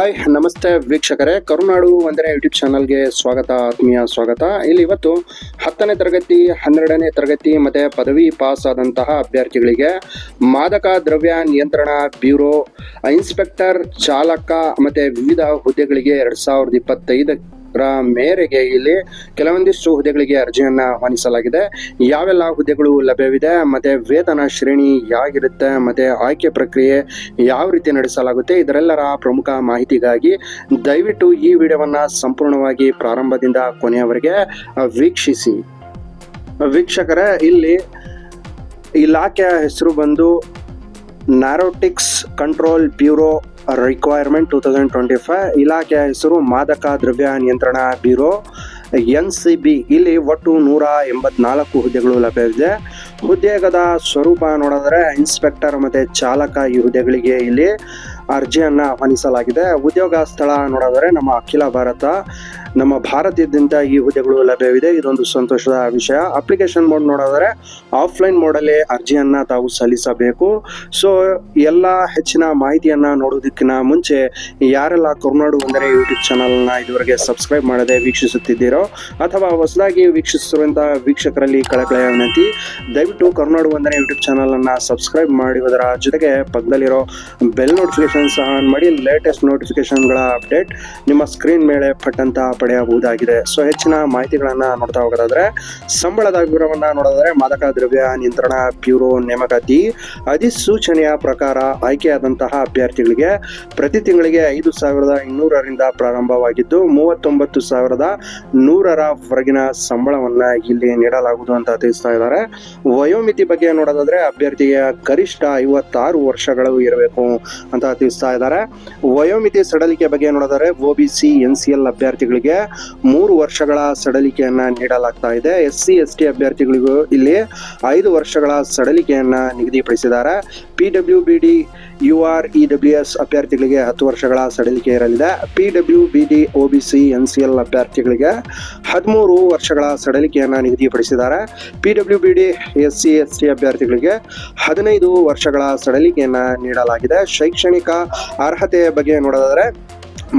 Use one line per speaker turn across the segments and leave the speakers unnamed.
Hi, ನಮಸ್ತೆ ವೀಕ್ಷಕರೇ. ಕರುನಾಡು ಅಂದರೆ ಯೂಟ್ಯೂಬ್ ಚಾನಲ್ಗೆ ಸ್ವಾಗತ, ಆತ್ಮೀಯ ಸ್ವಾಗತ. ಇಲ್ಲಿ ಇವತ್ತು ಹತ್ತನೇ ತರಗತಿ, ಹನ್ನೆರಡನೇ ತರಗತಿ ಮತ್ತು ಪದವಿ ಪಾಸ್ ಆದಂತಹ ಅಭ್ಯರ್ಥಿಗಳಿಗೆ ಮಾದಕ ದ್ರವ್ಯ ನಿಯಂತ್ರಣ ಬ್ಯೂರೋ, ಇನ್ಸ್ಪೆಕ್ಟರ್, ಚಾಲಕ ಮತ್ತು ವಿವಿಧ ಹುದ್ದೆಗಳಿಗೆ ಎರಡು ಸಾವಿರದ ಇಪ್ಪತ್ತೈದರ ಮೇರೆಗೆ ಇಲ್ಲಿ ಕೆಲವೊಂದಿಷ್ಟು ಹುದ್ದೆಗಳಿಗೆ ಅರ್ಜಿಯನ್ನು ಆಹ್ವಾನಿಸಲಾಗಿದೆ ಯಾವೆಲ್ಲ ಹುದ್ದೆಗಳು ಲಭ್ಯವಿದೆ, ಮತ್ತು ವೇತನ ಶ್ರೇಣಿ ಯಾಗಿರುತ್ತೆ ಮತ್ತು ಆಯ್ಕೆ ಪ್ರಕ್ರಿಯೆ ಯಾವ ರೀತಿ ನಡೆಸಲಾಗುತ್ತೆ, ಇದರೆಲ್ಲರ ಪ್ರಮುಖ ಮಾಹಿತಿಗಾಗಿ ದಯವಿಟ್ಟು ಈ ವಿಡಿಯೋವನ್ನು ಸಂಪೂರ್ಣವಾಗಿ ಪ್ರಾರಂಭದಿಂದ ಕೊನೆಯವರೆಗೆ ವೀಕ್ಷಿಸಿ. ವೀಕ್ಷಕರೇ, ಇಲ್ಲಿ ಇಲಾಖೆಯ ಹೆಸರು ಬಂದು narcotics control bureau recruitment two thousand twenty five ಇಲಾಖೆಯ ಹೆಸರು ಮಾದಕ ದ್ರವ್ಯ ನಿಯಂತ್ರಣ ಬ್ಯೂರೋ, ಎನ್ ಸಿ ಬಿ. ಇಲ್ಲಿ ಒಟ್ಟು ನೂರ ಎಂಬತ್ನಾಲ್ಕು ಹುದ್ದೆಗಳು ಲಭ್ಯವಿದೆ. ಹುದ್ದೆಗದ ಸ್ವರೂಪ ನೋಡಿದ್ರೆ ಇನ್ಸ್ಪೆಕ್ಟರ್ ಮತ್ತು ಚಾಲಕ ಈ ಹುದ್ದೆಗಳಿಗೆ ಇಲ್ಲಿ ಅರ್ಜಿಯನ್ನು ಆಹ್ವಾನಿಸಲಾಗಿದೆ ಉದ್ಯೋಗ ಸ್ಥಳ ನೋಡಿದರೆ ನಮ್ಮ ಅಖಿಲ ಭಾರತ. ನಮ್ಮ ಭಾರತದಿಂದ ಈ ಹುದ್ದೆಗಳು ಲಭ್ಯವಿದೆ. ಇದೊಂದು ಸಂತೋಷದ ವಿಷಯ. ಅಪ್ಲಿಕೇಶನ್ ಮೋಡ್ ನೋಡಿದರೆ ಆಫ್ಲೈನ್ ಮೋಡಲ್ಲಿ ಅರ್ಜಿಯನ್ನು ತಾವು ಸಲ್ಲಿಸಬೇಕು. ಸೊ ಎಲ್ಲ ಹೆಚ್ಚಿನ ಮಾಹಿತಿಯನ್ನು ನೋಡೋದಕ್ಕಿಂತ ಮುಂಚೆ ಯಾರೆಲ್ಲ ಕರುನಾಡು ಅಂದರೆ ಯೂಟ್ಯೂಬ್ ಚಾನಲ್ನ ಇದುವರೆಗೆ ಸಬ್ಸ್ಕ್ರೈಬ್ ಮಾಡದೆ ವೀಕ್ಷಿಸುತ್ತಿದ್ದೀರೋ ಅಥವಾ ಹೊಸದಾಗಿ ವೀಕ್ಷಿಸುವಂತಹ ವೀಕ್ಷಕರಲ್ಲಿ ಕಳಕಳೆಯ ವಿನಂತಿ, ದಯವಿಟ್ಟು ಕರುನಾಡು ಅಂದರೆ ಯೂಟ್ಯೂಬ್ ಚಾನಲನ್ನು ಸಬ್ಸ್ಕ್ರೈಬ್ ಮಾಡುವುದರ ಜೊತೆಗೆ ಪಕ್ಕದಲ್ಲಿರೋ ಬೆಲ್ ನೋಟಿಫಿಕೇಶನ್ ಸಹ ಆನ್ ಮಾಡಿ ಲೇಟೆಸ್ಟ್ ನೋಟಿಫಿಕೇಶನ್ಗಳ ಅಪ್ಡೇಟ್ ನಿಮ್ಮ ಸ್ಕ್ರೀನ್ ಮೇಲೆ ಪಟ್ಟಂತ ಪಡೆಯಬಹುದಾಗಿದೆ. ಸೊ ಹೆಚ್ಚಿನ ಮಾಹಿತಿಗಳನ್ನು ನೋಡ್ತಾ ಹೋಗೋದಾದ್ರೆ, ಸಂಬಳದ ವಿವರವನ್ನು ನೋಡೋದಾದ್ರೆ ಮಾದಕ ದ್ರವ್ಯ ನಿಯಂತ್ರಣ ಬ್ಯೂರೋ ನೇಮಕಾತಿ ಅಧಿಸೂಚನೆಯ ಪ್ರಕಾರ ಆಯ್ಕೆಯಾದಂತಹ ಅಭ್ಯರ್ಥಿಗಳಿಗೆ ಪ್ರತಿ ತಿಂಗಳಿಗೆ ಐದು ಸಾವಿರದ ಇನ್ನೂರರಿಂದ ಪ್ರಾರಂಭವಾಗಿದ್ದು, ಮೂವತ್ತೊಂಬತ್ತು ಸಾವಿರದ ನೂರರವರೆಗಿನ ಸಂಬಳವನ್ನು ಇಲ್ಲಿ ನೀಡಲಾಗುವುದು ಅಂತ ತಿಳಿಸ್ತಾ ಇದ್ದಾರೆ. ವಯೋಮಿತಿ ಬಗ್ಗೆ ನೋಡೋದಾದ್ರೆ ಅಭ್ಯರ್ಥಿಗೆ ಗರಿಷ್ಠ ಐವತ್ತಾರು ವರ್ಷಗಳು ಇರಬೇಕು ಅಂತ ತಿಳಿಸ್ತಾ ಇದ್ದಾರೆ. ವಯೋಮಿತಿ ಸಡಲಿಕೆ ಬಗ್ಗೆ ನೋಡಿದರೆ O B C, N C L ಅಭ್ಯರ್ಥಿಗಳಿಗೆ ಮೂರು ವರ್ಷಗಳ ಸಡಲಿಕೆಯನ್ನ ನೀಡಲಾಗ್ತಾ ಇದೆ. ಎಸ್ ಸಿ, ಎಸ್ ಟಿ ಅಭ್ಯರ್ಥಿಗಳಿಗೂ ಇಲ್ಲಿ ಐದು ವರ್ಷಗಳ ಸಡಲಿಕೆಯನ್ನ ನಿಗದಿಪಡಿಸಿದ್ದಾರೆ. P W B U R E W S ಅಭ್ಯರ್ಥಿಗಳಿಗೆ ಹತ್ತು ವರ್ಷಗಳ ಸಡಿಲಿಕೆ ಇರಲಿದೆ. P W B D, O B C, N C L ಅಭ್ಯರ್ಥಿಗಳಿಗೆ ಹದಿಮೂರು ವರ್ಷಗಳ ಸಡಲಿಕೆಯನ್ನು ನಿಗದಿಪಡಿಸಿದ್ದಾರೆ. P W B D, S C, S T ಅಭ್ಯರ್ಥಿಗಳಿಗೆ ಹದಿನೈದು ವರ್ಷಗಳ ಸಡಲಿಕೆಯನ್ನು ನೀಡಲಾಗಿದೆ. ಶೈಕ್ಷಣಿಕ ಅರ್ಹತೆಯ ಬಗ್ಗೆ ನೋಡೋದಾದರೆ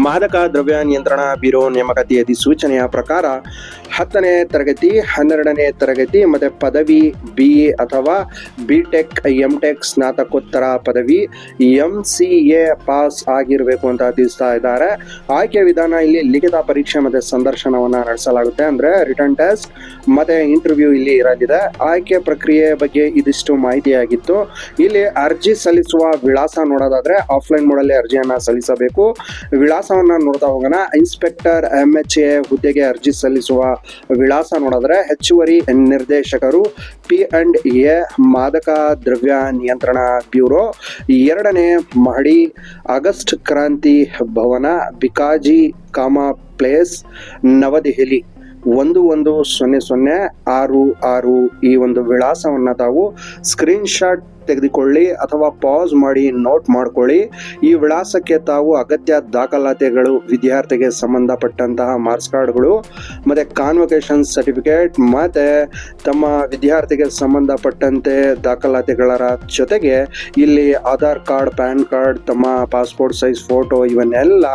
ಮಾದಕ ದ್ರವ್ಯ ನಿಯಂತ್ರಣ ಬ್ಯೂರೋ ನೇಮಕಾತಿ ಅಧಿಸೂಚನೆಯ ಪ್ರಕಾರ ಹತ್ತನೇ ತರಗತಿ, ಹನ್ನೆರಡನೇ ತರಗತಿ, ಮತ್ತು ಪದವಿ ಬಿ ಎ ಅಥವಾ ಬಿ ಟೆಕ್ ಎಂ ಟೆಕ್ ಸ್ನಾತಕೋತ್ತರ ಪದವಿ ಎಂ ಸಿ ಎ ಪಾಸ್ ಆಗಿರಬೇಕು ಅಂತ ತಿಳಿಸ್ತಾ ಇದ್ದಾರೆ. ಆಯ್ಕೆ ವಿಧಾನ ಇಲ್ಲಿ ಲಿಖಿತ ಪರೀಕ್ಷೆ ಮತ್ತು ಸಂದರ್ಶನವನ್ನು ನಡೆಸಲಾಗುತ್ತೆ. ಅಂದರೆ ರಿಟರ್ನ್ ಟೆಸ್ಟ್ ಮತ್ತು ಇಂಟರ್ವ್ಯೂ ಇಲ್ಲಿ ಇರಲಿದೆ. ಆಯ್ಕೆ ಪ್ರಕ್ರಿಯೆ ಬಗ್ಗೆ ಇದಿಷ್ಟು ಮಾಹಿತಿಯಾಗಿತ್ತು. ಇಲ್ಲಿ ಅರ್ಜಿ ಸಲ್ಲಿಸುವ ವಿಳಾಸ ನೋಡೋದಾದ್ರೆ ಆಫ್ಲೈನ್ ಮೋಡಲ್ಲಿ ಅರ್ಜಿಯನ್ನು ಸಲ್ಲಿಸಬೇಕು. ವಿಳಾಸವನ್ನು ನೋಡ್ತಾ ಹೋಗೋಣ. ಇನ್ಸ್ಪೆಕ್ಟರ್ ಎಂ ಎಚ್ ಎ ಹುದ್ದೆಗೆ ಅರ್ಜಿ ಸಲ್ಲಿಸುವ ವಿಳಾಸ ನೋಡಿದ್ರೆ ಹೆಚ್ಚುವರಿ ನಿರ್ದೇಶಕರು ಪಿ ಅಂಡ್ ಎ ಮಾದಕ ದ್ರವ್ಯ ನಿಯಂತ್ರಣ ಬ್ಯೂರೋ, ಎರಡನೇ ಮಹಡಿ ಆಗಸ್ಟ್ ಕ್ರಾಂತಿ ಭವನ ಬಿಕಾಜಿ ಕಾಮಾ ಪ್ಲೇಸ್, ನವದೆಹಲಿ. ಒಂದು ಒಂದು ಸೊನ್ನೆ ಸೊನ್ನೆ ಆರು ಆರು ಈ ಒಂದು ವಿಳಾಸವನ್ನು ತಾವು ಸ್ಕ್ರೀನ್ಶಾಟ್ ತೆಗೆದುಕೊಳ್ಳಿ ಅಥವಾ ಪಾಸ್ ಮಾಡಿ ನೋಟ್ ಮಾಡ್ಕೊಳ್ಳಿ. ಈ ವಿಳಾಸಕ್ಕೆ ತಾವು ಅಗತ್ಯ ದಾಖಲಾತಿಗಳು, ವಿದ್ಯಾರ್ಥಿಗೆ ಸಂಬಂಧಪಟ್ಟಂತಹ ಮಾರ್ಕ್ಸ್ ಕಾರ್ಡ್ಗಳು ಮತ್ತು ಕಾನ್ವೊಕೇಶನ್ ಸರ್ಟಿಫಿಕೇಟ್ ಮತ್ತು ತಮ್ಮ ವಿದ್ಯಾರ್ಥಿಗೆ ಸಂಬಂಧಪಟ್ಟಂತೆ ದಾಖಲಾತಿಗಳ ಜೊತೆಗೆ ಇಲ್ಲಿ ಆಧಾರ್ ಕಾರ್ಡ್ ಪ್ಯಾನ್ ಕಾರ್ಡ್ ತಮ್ಮ ಪಾಸ್ಪೋರ್ಟ್ ಸೈಜ್ ಫೋಟೋ ಇವನ್ನೆಲ್ಲ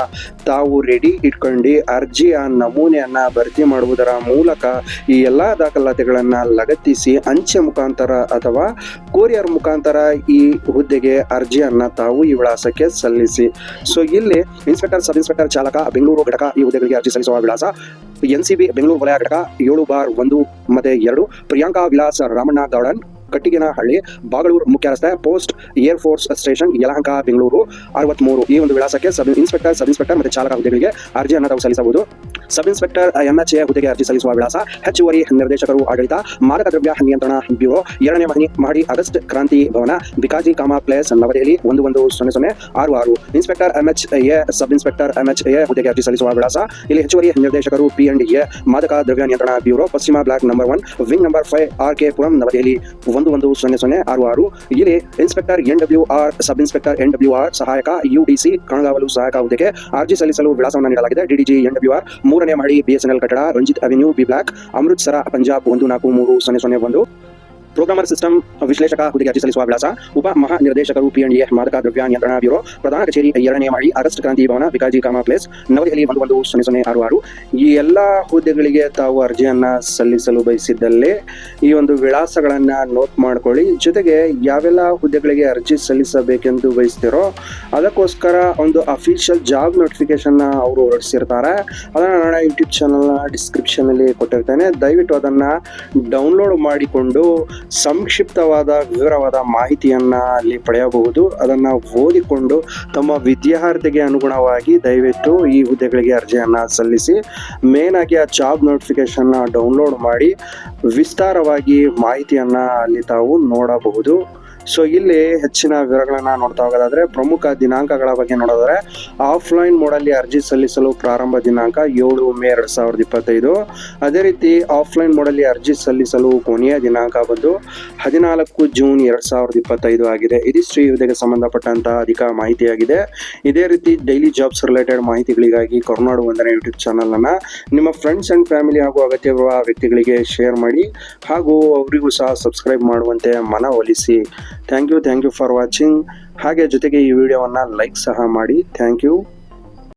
ತಾವು ರೆಡಿ ಇಟ್ಕೊಂಡು ಅರ್ಜಿಯ ನಮೂನೆಯನ್ನು ಭರ್ತಿ ಮಾಡುವುದರ ಮೂಲಕ ಈ ಎಲ್ಲ ದಾಖಲಾತಿಗಳನ್ನು ಲಗತ್ತಿಸಿ ಅಂಚೆ ಮುಖಾಂತರ ಅಥವಾ ಕೊರಿಯರ್ ಮುಖಾಂತರ ಈ ಹುದ್ದೆಗೆ ಅರ್ಜಿಯನ್ನು ತಾವು ಈ ವಿಳಾಸಕ್ಕೆ ಸಲ್ಲಿಸಿ. ಸೊ ಇಲ್ಲಿ ಇನ್ಸ್ಪೆಕ್ಟರ್ ಸಬ್ ಇನ್ಸ್ಪೆಕ್ಟರ್ ಚಾಲಕ, ಬೆಂಗಳೂರು ಘಟಕ ಈ ಹುದ್ದೆಗಳಿಗೆ ಅರ್ಜಿ ಸಲ್ಲಿಸುವ ವಿಳಾಸ ಎನ್ ಸಿ ಬಿ, ಬೆಂಗಳೂರು ವಲಯ ಘಟಕ ಏಳು ಬಾರ್ ಒಂದು ಮತ್ತೆ ಎರಡು, ಪ್ರಿಯಾಂಕಾ ವಿಲಾಸ ರಾಮಣ್ಣ ಗೌಡನ್ ಕಟ್ಟಿಗೆನಹಳ್ಳಿ ಬಾಗಳೂರು ಮುಖ್ಯ ರಸ್ತೆ post air force station, Yelahanka, Bengaluru, ಅರವತ್ಮೂರು ಈ ಒಂದು ವಿಳಾಸಕ್ಕೆ ಸಬ್ ಇನ್ಸ್ಪೆಕ್ಟರ್ ಸಬ್ ಇನ್ಸ್ಪೆಕ್ಟರ್ ಮತ್ತು ಚಾಲಕ ಹುದ್ದೆಗಳಿಗೆ ಅರ್ಜಿಯನ್ನು ತಾವು ಸಲ್ಲಿಸಬಹುದು. Sub inspector M H A ಹುದ್ದೆಗೆ ಅರ್ಜಿ ಸಲ್ಲಿಸುವ ವಿಳಾಸ ಹೆಚ್ಚುವರಿ ನಿರ್ದೇಶಕರು ಆಡಳಿತ ಮಾದಕ ದ್ರವ್ಯ ನಿಯಂತ್ರಣ ಬ್ಯೂರೋ, ಎರಡನೇ ಮಹಡಿ, ಆಗಸ್ಟ್ ಕ್ರಾಂತಿ ಭವನ ಬಿಕಾಜಿ ಕಾಮಾ ಪ್ಲೇಸ್, ನವದೆಹಲಿ ಒಂದು ಒಂದು ಸೊನ್ನೆ ಸೊನ್ನೆ ಆರು ಆರು. Inspector M H A sub inspector M H A ಹುದ್ದೆಗೆ ಅರ್ಜಿ ಸಲ್ಲಿಸುವ ವಿಳಾಸ ಇಲ್ಲಿ ಹೆಚ್ಚುವರಿ ನಿರ್ದೇಶಕರು ಪಿ ಅಂಡ್ ಎ, ಮಾದಕ ದ್ರವ್ಯ ನಿಯಂತ್ರಣ ಬ್ಯೂರೋ, ಪಶ್ಚಿಮ block number one, wing number five, R K Puram, New Delhi ಒಂದು ಒಂದು ಸೊನ್ನೆ ಸೊನ್ನೆ ಆರು ಆರು. ಇಲ್ಲಿ inspector N W R, sub inspector N W R, ಸಹಾಯಕ ಯು ಡಿ ಸಿ, ಕಣಗಾವಲು ಸಹಾಯಕ ಹುದ್ದೆಗೆ ಅರ್ಜಿ ಸಲ್ಲಿಸಲು ವಿಳಾಸವನ್ನು ನೀಡಲಾಗಿದೆ. ಡಿಡಿಜಿ ಎನ್ ಡಬ್ಲ್ಯೂ ಆರ್ ಮೂರನೇ ಮಹಡಿ ಬಿಎಸ್ಎನ್ಎಲ್ ಕಟ್ಟಡ, Ranjit avenue B block Amritsar, Punjab ಒಂದು ನಾಲ್ಕು ಮೂರು ಸೊನ್ನೆ ಸೊನ್ನೆ ಒಂದು. ಪ್ರೋಗ್ರಾಮರ್ ಸಿಸ್ಟಮ್ ವಿಶ್ಲೇಷಕ ಹುದ್ದೆಗೆ ಅರ್ಜಿ ಸಲ್ಲಿಸುವ ವಿಳಾಸ, ಉಪ ಮಹಾನಿರ್ದೇಶಕರು ಪಿಎನ್ಡಿಎ ಮಾದಕ ದ್ರವ್ಯ ನಿಯಂತ್ರಣ ಬ್ಯೂರೋ, ಪ್ರಧಾನ ಕಚೇರಿ ಎರಡನೇ ಮಾಡಿ ಆಗಸ್ಟ್ ಕ್ರಾಂತಿ ಭವನ ವಿಕಾಜಿ ಕಾಮಾ ಪ್ಲೇಸ್, ನವದೆಹಲಿ ಒಂದು ಒಂದು ಸೊನ್ನೆ ಸೊನ್ನೆ ಆರು ಆರು. ಈ ಎಲ್ಲ ಹುದ್ದೆಗಳಿಗೆ ತಾವು ಅರ್ಜಿಯನ್ನ ಸಲ್ಲಿಸಲು ಬಯಸಿದ್ದಲ್ಲಿ ಈ ಒಂದು ವಿಳಾಸಗಳನ್ನ ನೋಟ್ ಮಾಡ್ಕೊಳ್ಳಿ. ಜೊತೆಗೆ ಯಾವೆಲ್ಲ ಹುದ್ದೆಗಳಿಗೆ ಅರ್ಜಿ ಸಲ್ಲಿಸಬೇಕೆಂದು ಬಯಸ್ತಿರೋ, ಅದಕ್ಕೋಸ್ಕರ ಒಂದು ಅಫಿಷಿಯಲ್ ಜಾಬ್ ನೋಟಿಫಿಕೇಶನ್ ಅವರು ಹೊರಡಿಸಿರ್ತಾರೆ. ಅದನ್ನ ನಾನು ಯೂಟ್ಯೂಬ್ ಚಾನಲ್ನ ಡಿಸ್ಕ್ರಿಪ್ಷನ್ ಅಲ್ಲಿ ಕೊಟ್ಟಿರ್ತೇನೆ. ದಯವಿಟ್ಟು ಅದನ್ನ ಡೌನ್ಲೋಡ್ ಮಾಡಿಕೊಂಡು ಸಂಕ್ಷಿಪ್ತವಾದ ವಿವರವಾದ ಮಾಹಿತಿಯನ್ನು ಅಲ್ಲಿ ಪಡೆಯಬಹುದು. ಅದನ್ನ ಓದಿಕೊಂಡು ತಮ್ಮ ವಿದ್ಯಾರ್ಥಿಗೆ ಅನುಗುಣವಾಗಿ ದಯವಿಟ್ಟು ಈ ಹುದ್ದೆಗಳಿಗೆ ಅರ್ಜಿಯನ್ನು ಸಲ್ಲಿಸಿ ಮೇನ್ ಆಗಿ ಆ ಜಾಬ್ ನೋಟಿಫಿಕೇಶನ್ ಡೌನ್ಲೋಡ್ ಮಾಡಿ, ವಿಸ್ತಾರವಾಗಿ ಮಾಹಿತಿಯನ್ನು ಅಲ್ಲಿ ತಾವು ನೋಡಬಹುದು. ಸೊ ಇಲ್ಲಿ ಹೆಚ್ಚಿನ ವಿವರಗಳನ್ನ ನೋಡ್ತಾ ಹೋಗೋದಾದ್ರೆ, ಪ್ರಮುಖ ದಿನಾಂಕಗಳ ಬಗ್ಗೆ ನೋಡೋದಾದ್ರೆ ಆಫ್ಲೈನ್ ಮೋಡಲ್ಲಿ ಅರ್ಜಿ ಸಲ್ಲಿಸಲು ಪ್ರಾರಂಭ ದಿನಾಂಕ ಏಳು ಮೇ ಎರಡ್ ಸಾವಿರದ ಇಪ್ಪತ್ತೈದು. ಅದೇ ರೀತಿ ಆಫ್ಲೈನ್ ಮೋಡಲ್ಲಿ ಅರ್ಜಿ ಸಲ್ಲಿಸಲು ಕೊನೆಯ ದಿನಾಂಕ ಬಂದು ಹದಿನಾಲ್ಕು ಜೂನ್ ಎರಡ್ ಸಾವಿರದ ಇಪ್ಪತ್ತೈದು ಆಗಿದೆ. ಇದಿಷ್ಟು ಯುದ್ಧಕ್ಕೆ ಸಂಬಂಧಪಟ್ಟಂತಹ ಅಧಿಕ ಮಾಹಿತಿಯಾಗಿದೆ. ಇದೇ ರೀತಿ ಡೈಲಿ ಜಾಬ್ಸ್ ರಿಲೇಟೆಡ್ ಮಾಹಿತಿಗಳಿಗಾಗಿ ಕರುನಾಡು ವಂದನೆ ಯೂಟ್ಯೂಬ್ ಚಾನಲ್ ಅನ್ನ ನಿಮ್ಮ ಫ್ರೆಂಡ್ಸ್ ಅಂಡ್ ಫ್ಯಾಮಿಲಿ ಹಾಗೂ ಅಗತ್ಯವಿರುವ ವ್ಯಕ್ತಿಗಳಿಗೆ ಶೇರ್ ಮಾಡಿ ಹಾಗೂ ಅವರಿಗೂ ಸಹ ಸಬ್ಸ್ಕ್ರೈಬ್ ಮಾಡುವಂತೆ ಮನವೊಲಿಸಿ. Thank you thank you for watching ಹಾಗೆ ಜೊತೆಗೆ ಈ ವಿಡಿಯೋವನ್ನು ಲೈಕ್ ಸಹ ಮಾಡಿ. Thank you